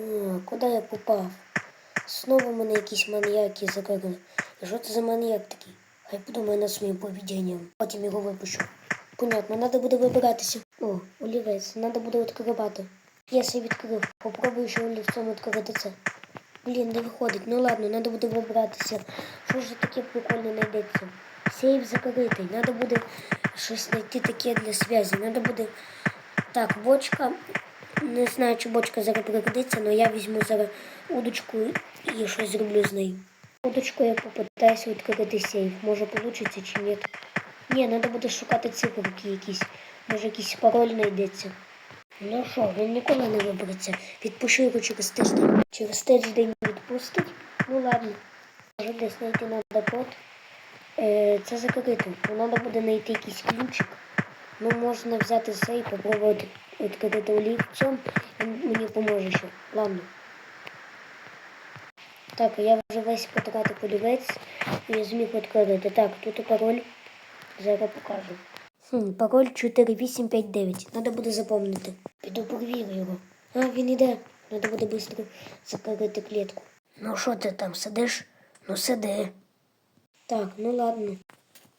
А, куди я попав? Знову мене якісь маньяки закрили. І що це за маньяк такий? Хай подумає над своїм поведінням. Потім його випущу. Понятно, треба буде вибиратися. О, олівець, треба буде відкривати. Я себе відкрив. Попробую ще олівцем відкрити це. Блін, не виходить. Ну ладно, треба буде вибратися. Що ж таке прикольне знайдеться? Сейф закритий. Треба буде щось знайти таке для зв'язку. Треба буде. Так, бочка. Не знаю, чи бочка зараз пригодиться, але я візьму зараз удочку і щось зроблю з нею. Удочку я попитаюся відкрити сейф. Може вийде чи ні. Ні, треба буде шукати циферки якісь. Може якийсь пароль знайдеться. Ну що, він ніколи не вибереться. Відпущу його через тиждень. Через тиждень відпустить. Ну ладно. Може десь знайти треба код. Е, це закрито. Ну, треба буде знайти якийсь ключик. Ну, можна взяти це і попробувати відкрити олівцем. Мені поможе ще. Ладно. Так, я вже весь потратив олівець і зміг відкрити. Так, тут пароль. Зараз покажу. Хм, пароль 4859. Треба буде запомнити. Піду перевірю його. А, він іде. Треба буде швидко закрити клітку. Ну що ти там сидиш? Ну сиди. Так, ну ладно.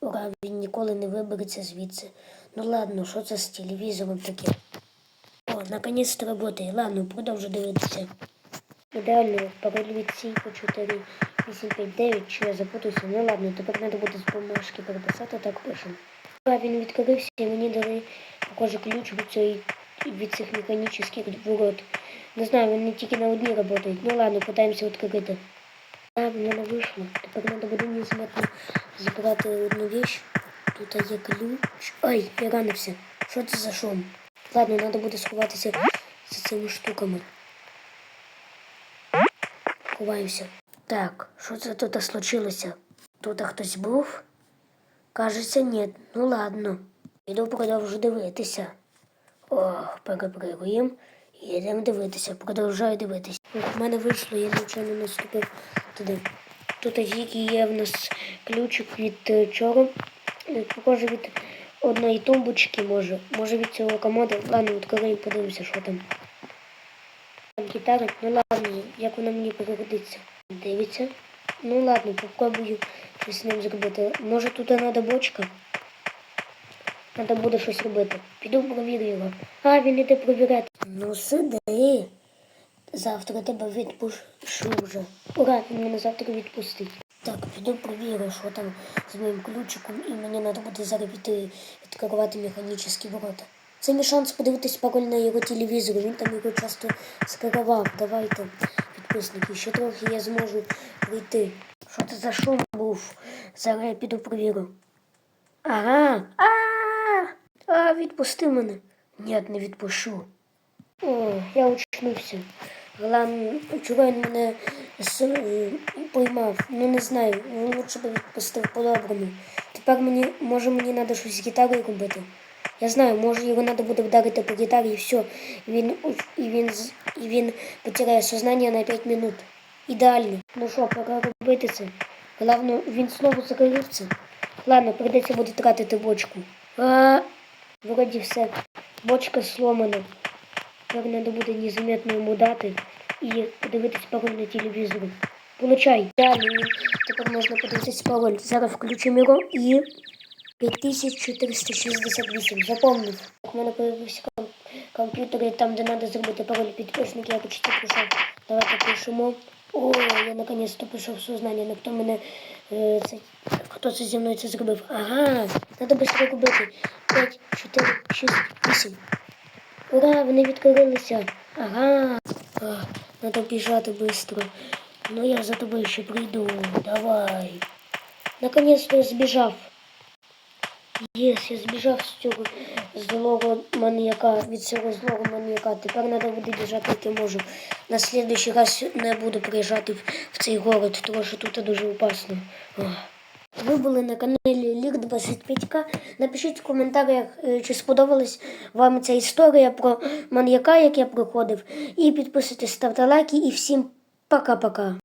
Ура, він ніколи не вибереться звідси. Ну ладно, що це з телевізором таке? О, наконець-то працює. Ладно, продовжу дивитися. Ідеально, пароль від сейфу 4859, чи я запутався. Ну ладно, тепер треба буде з бумажки переписати, так пишемо. Ура, він відкрився і мені дали, похоже, ключ від, цієї, від цих механічних ворот. Не знаю, вони тільки на одній працюють. Ну ладно, питаємося відкрити. А, воно не вийшло. Тепер треба буде незаметно забрати одну вещь. Тут є ключ. Ой, я ранився. Що це за шум? Ладно, треба буде сховатися за цими штуками. Ховаємося. Так, що це тут случилося? Тут хтось був? Кажеться, ні. Ну ладно. Іду продовжу дивитися. Ох, перепригуємо. І йдемо дивитися. Продовжую дивитися. В мене вийшло, я нічого наступив туди. Тут тільки є в нас ключик від е, чого. Е, Похоже від одної тумбочки, може. Може від цього комода. Ладно, відкриємо, подивимося, що там. Там гітара. Ну ладно, як вона мені пригодиться. Дивиться. Ну ладно, попробую щось з ним зробити. Може тут треба бочка? Треба буде щось робити. Піду провірю його. А, він іде провіряти. Ну сиди. Завтра тебе відпущу вже. Ура, він мене завтра відпустить. Так, піду провірю, що там з моїм ключиком, і мені треба буде зараз піти відкривати механічні ворота. Це мій шанс подивитись пароль на його телевізору. Він там його часто скривав. Давайте, підписники, ще трохи я зможу прийти. Що це за шум був? Зараз я піду провірю. Ага. А, а, відпусти мене. Ні, не відпущу. О, я очнувся. Чого він мене е, поймав. Ну не знаю, ну, лучше би відпустив по-доброму. Тепер мені, може мені треба щось з гітарою робити. Я знаю, може його треба буде вдарити по гітарі і все. Він, і він, і він потеряє сознання на 5 минут. Ідеально. Ну що, пора робити це. Головне, він знову закрився. Ладно, прийдеться буде тратити бочку. А, вроді все. Бочка сломана. Тепер треба буде незаметно йому дати і подивитись пароль на телевізорі. Получай. Далі тепер можна подивитись пароль. Зараз включимо його і 5468. Запомнив. У мене появився ком- комп'ютер там, де треба зробити пароль підписник, я почти прийшов. Давайте пишемо. О, я наконець-то прийшов в сознання. Ну хто мене е, це, хто це зі мною це зробив? Ага, треба швидко робити. 5, 4, 6, 8. Ура, вони відкрилися. Ага. А, надо біжати швидко. Ну я за тобою ще прийду. Давай. Наконец-то я збіжав. Єс, я збіжав з цього злого маніяка, від цього злого маніяка. Тепер треба буде біжати, як я можу. На слідуючий раз не буду приїжджати в, в цей город, тому що тут дуже опасно. Ви були на каналі Лік 25К. Напишіть в коментарях, е, чи сподобалась вам ця історія про маньяка, як я проходив. І підписуйтесь, ставте лайки і всім пока-пока.